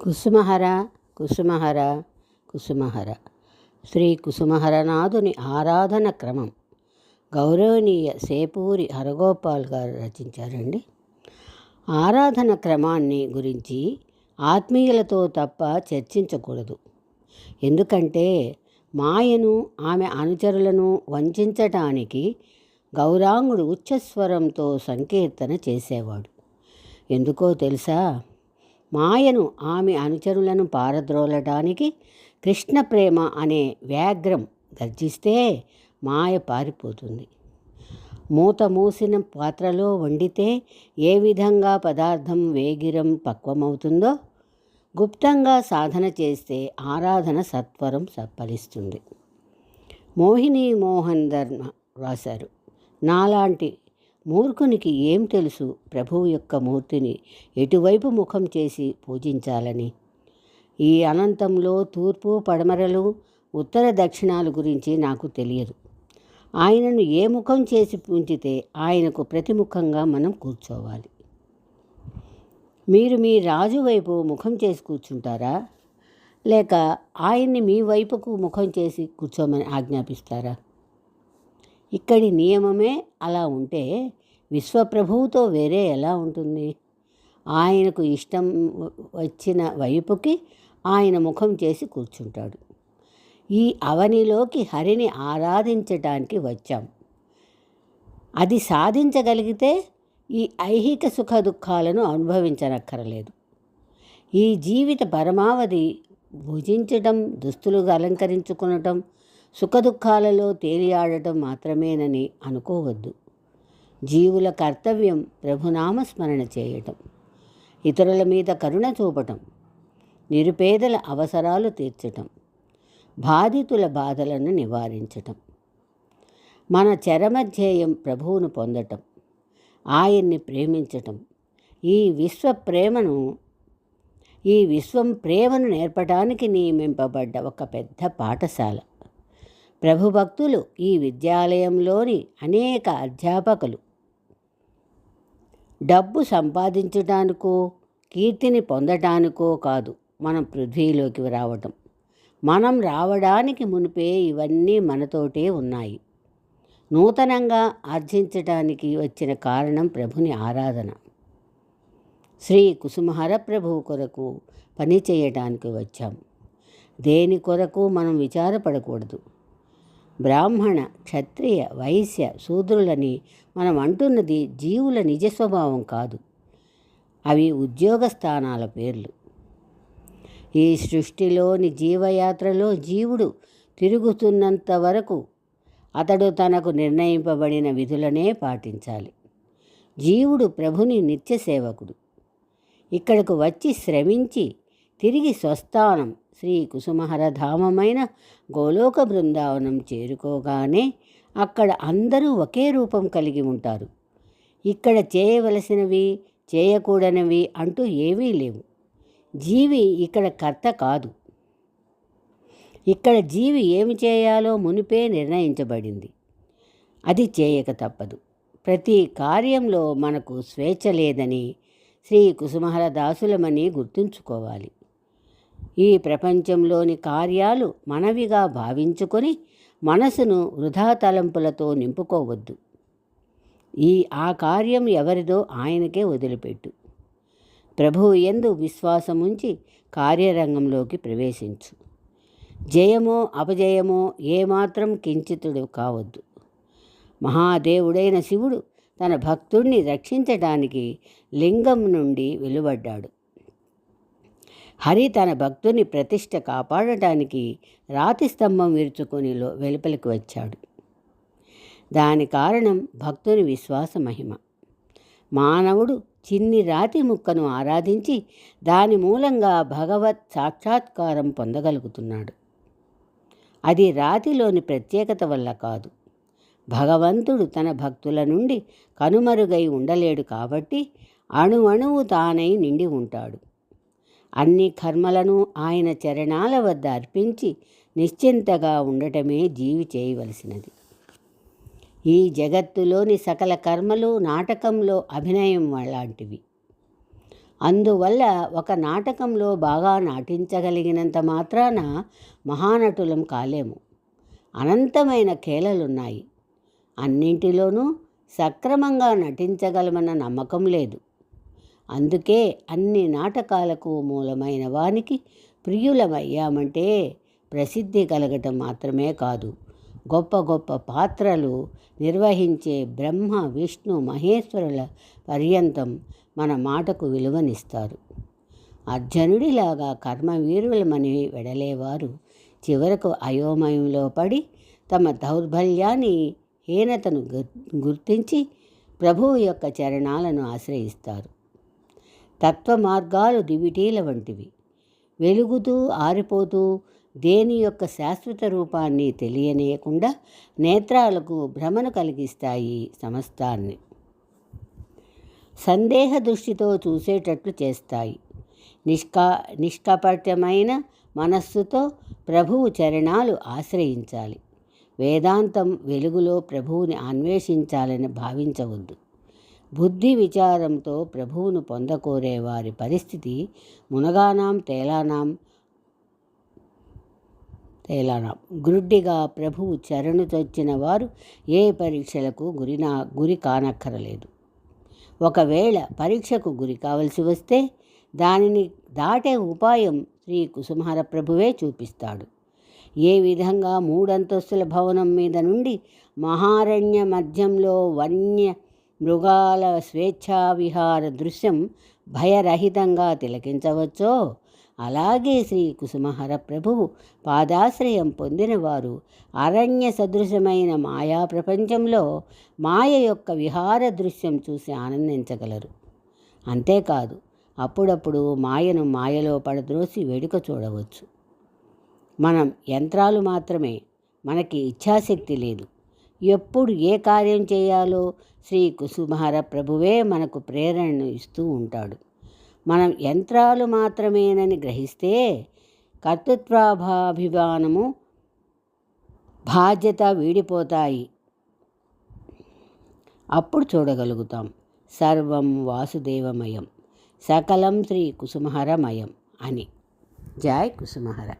కుసుమహర కుసుమహర కుసుమహర. శ్రీ కుసుమహరనాథుని ఆరాధన క్రమం. గౌరవనీయ సేపూరి హరగోపాల్ గారు రచించారండి. ఆరాధన క్రమాన్ని గురించి ఆత్మీయులతో తప్ప చర్చించకూడదు. ఎందుకంటే మాయను ఆమె అనుచరులను వంచటానికి గౌరాంగుడు ఉచ్చస్వరంతో సంకీర్తన చేసేవాడు. ఎందుకో తెలుసా? మాయను ఆమె అనుచరులను పారద్రోలడానికి కృష్ణ ప్రేమ అనే వ్యాఘ్రం గర్జిస్తే మాయ పారిపోతుంది. మూత మూసిన పాత్రలో వండితే ఏ విధంగా పదార్థం వేగిరం పక్వమవుతుందో గుప్తంగా సాధన చేస్తే ఆరాధన సత్వరం సఫలిస్తుంది మోహిని మోహన్ ధర్మ రాశారు. నాలాంటి మూర్ఖునికి ఏం తెలుసు ప్రభువు యొక్క మూర్తిని? ఎటువైపు ముఖం చేసి పూజించాలని? ఈ అనంతంలో తూర్పు పడమరలు ఉత్తర దక్షిణాలు గురించి నాకు తెలియదు. ఆయనను ఏ ముఖం చేసి ఉంచితే ఆయనకు ప్రతిముఖంగా మనం కూర్చోవాలి. మీరు మీ రాజు వైపు ముఖం చేసి కూర్చుంటారా? లేక ఆయన్ని మీ వైపుకు ముఖం చేసి కూర్చోమని ఆజ్ఞాపిస్తారా? ఇక్కడి నియమమే అలా ఉంటే విశ్వప్రభువుతో వేరే ఎలా ఉంటుంది? ఆయనకు ఇష్టం వచ్చిన వైపుకి ఆయన ముఖం చేసి కూర్చుంటాడు. ఈ అవనిలోకి హరిని ఆరాధించటానికి వచ్చాం. అది సాధించగలిగితే ఈ ఐహిక సుఖ దుఃఖాలను అనుభవించనక్కరలేదు. ఈ జీవిత పరమావధి భుజించటం దుస్తులుగా అలంకరించుకునటం సుఖదుఖాలలో తేలియాడటం మాత్రమేనని అనుకోవద్దు. జీవుల కర్తవ్యం ప్రభునామస్మరణ చేయటం ఇతరుల మీద కరుణ చూపటం నిరుపేదల అవసరాలు తీర్చటం బాధితుల బాధలను నివారించటం మన చరమధ్యేయం ప్రభువును పొందటం ఆయన్ని ప్రేమించటం ఈ విశ్వ ప్రేమను ఈ విశ్వం ప్రేమను నేర్పడానికి నియమింపబడ్డ ఒక పెద్ద పాఠశాల. ప్రభుభక్తులు ఈ విద్యాలయంలోని అనేక అధ్యాపకులు. డబ్బు సంపాదించటానికో కీర్తిని పొందటానికో కాదు మనం పృథ్వీలోకి రావటం. మనం రావడానికి మునిపే ఇవన్నీ మనతోటే ఉన్నాయి. నూతనంగా ఆర్జించటానికి వచ్చిన కారణం ప్రభుని ఆరాధన. శ్రీ కుసుమహర ప్రభువు కొరకు పని చేయటానికి వచ్చాం. దేని కొరకు మనం విచారపడకూడదు. బ్రాహ్మణ క్షత్రియ వైశ్య శూద్రులని మనం అంటున్నది జీవుల నిజ స్వభావం కాదు. అవి ఉద్యోగ స్థానాల పేర్లు. ఈ సృష్టిలోని జీవయాత్రలో జీవుడు తిరుగుతున్నంత వరకు అతడు తనకు నిర్ణయింపబడిన విధులనే పాటించాలి. జీవుడు ప్రభుని నిత్య సేవకుడు. ఇక్కడకు వచ్చి శ్రమించి తిరిగి స్వస్థానం. శ్రీ కుసుమహరధామమైన గోలోక బృందావనం చేరుకోగానే అక్కడ అందరూ ఒకే రూపం కలిగి ఉంటారు. ఇక్కడ చేయవలసినవి చేయకూడనివి అంటూ ఏవీ లేవు. జీవి ఇక్కడ కర్త కాదు. ఇక్కడ జీవి ఏమి చేయాలో మునిపే నిర్ణయించబడింది. అది చేయక తప్పదు. ప్రతి కార్యంలో మనకు స్వేచ్ఛ లేదని శ్రీ కుసుమహర దాసులమని గుర్తుంచుకోవాలి. ఈ ప్రపంచంలోని కార్యాలు మనవిగా భావించుకొని మనసును వృధా తలంపులతో నింపుకోవద్దు. ఈ ఆ కార్యం ఎవరిదో ఆయనకే వదిలిపెట్టు. ప్రభువు ఎందు విశ్వాసముంచి కార్యరంగంలోకి ప్రవేశించు. జయమో అపజయమో ఏమాత్రం కించితుడు కావద్దు. మహాదేవుడైన శివుడు తన భక్తుణ్ణి రక్షించడానికి లింగం నుండి వెలువడ్డాడు. హరి తన భక్తుని ప్రతిష్ట కాపాడటానికి రాతి స్తంభం విరుచుకొని వెలుపలికి వచ్చాడు. దాని కారణం భక్తుని విశ్వాస మహిమ. మానవుడు చిన్ని రాతి ముక్కను ఆరాధించి దాని మూలంగా భగవత్ సాక్షాత్కారం పొందగలుగుతున్నాడు. అది రాతిలోని ప్రత్యేకత వల్ల కాదు. భగవంతుడు తన భక్తుల నుండి కనుమరుగై ఉండలేడు కాబట్టి అణువణువు తానై నిండి ఉంటాడు. అన్ని కర్మలను ఆయన చరణాల వద్ద అర్పించి నిశ్చింతగా ఉండటమే జీవి చేయవలసినది. ఈ జగత్తులోని సకల కర్మలు నాటకంలో అభినయం లాంటివి. అందువల్ల ఒక నాటకంలో బాగా నాటించగలిగినంత మాత్రాన మహానటులం కాలేము. అనంతమైన కేలలున్నాయి. అన్నింటిలోనూ సక్రమంగా నటించగలమన్న నమ్మకం లేదు. అందుకే అన్ని నాటకాలకు మూలమైన వానికి ప్రియులమయ్యామంటే ప్రసిద్ధి కలగటం మాత్రమే కాదు. గొప్ప గొప్ప పాత్రలు నిర్వహించే బ్రహ్మ విష్ణు మహేశ్వరుల పర్యంతం మన మాటకు విలువనిస్తారు. అర్జునుడిలాగా కర్మవీరులమని వెడలేవారు. చివరకు అయోమయంలో పడి తమ దౌర్బల్యాన్ని హీనతను గుర్తించి ప్రభువు యొక్క చరణాలను ఆశ్రయిస్తారు. తత్వ మార్గాలు దివిటీల వంటివి. వెలుగుతూ ఆరిపోతూ దేని యొక్క శాశ్వత రూపాన్ని తెలియనేయకుండా నేత్రాలకు భ్రమను కలిగిస్తాయి సమస్తాన్ని. సందేహ దృష్టితో చూసేటట్లు చేస్తాయి. నిష్కా నిష్కపట్యమైన మనస్సుతో ప్రభువు చరణాలు ఆశ్రయించాలి. వేదాంతం వెలుగులో ప్రభువుని అన్వేషించాలని భావించవద్దు. బుద్ధి విచారంతో ప్రభువును పొందకోరే వారి పరిస్థితి మునగానాం తేలానాం తేలానాం. గురుడ్డిగా ప్రభువు చరణు తొచ్చిన వారు ఏ పరీక్షలకు గురినా గురి కానక్కరలేదు. ఒకవేళ పరీక్షకు గురి కావలసి వస్తే దానిని దాటే ఉపాయం శ్రీ కుసుమహర ప్రభువే చూపిస్తాడు. ఏ విధంగా మూడంతస్తుల భవనం మీద నుండి మహారణ్య మధ్యంలో వన్య మృగాల స్వేచ్ఛా విహార దృశ్యం భయరహితంగా తిలకించవచ్చో? అలాగే శ్రీ కుసుమహర ప్రభువు పాదాశ్రయం పొందినవారు. అరణ్య సదృశమైన మాయా ప్రపంచంలో మాయ యొక్క విహార దృశ్యం చూసి ఆనందించగలరు. అంతేకాదు అప్పుడప్పుడు మాయను మాయలో పడద్రోసి వేడుక చూడవచ్చు. మనం యంత్రాలు మాత్రమే మనకి ఇచ్ఛాశక్తి లేదు. ఎప్పుడు ఏ కార్యం చేయాలో శ్రీ కుసుమహర ప్రభువే మనకు ప్రేరణను ఇస్తూ ఉంటాడు. మనం యంత్రాలు మాత్రమేనని గ్రహిస్తే కర్తృత్వాభిమానము బాధ్యత వీడిపోతాయి. అప్పుడు చూడగలుగుతాం. సర్వం వాసుదేవమయం సకలం శ్రీ కుసుమహరమయం అని. జాయ్ కుసుమహర.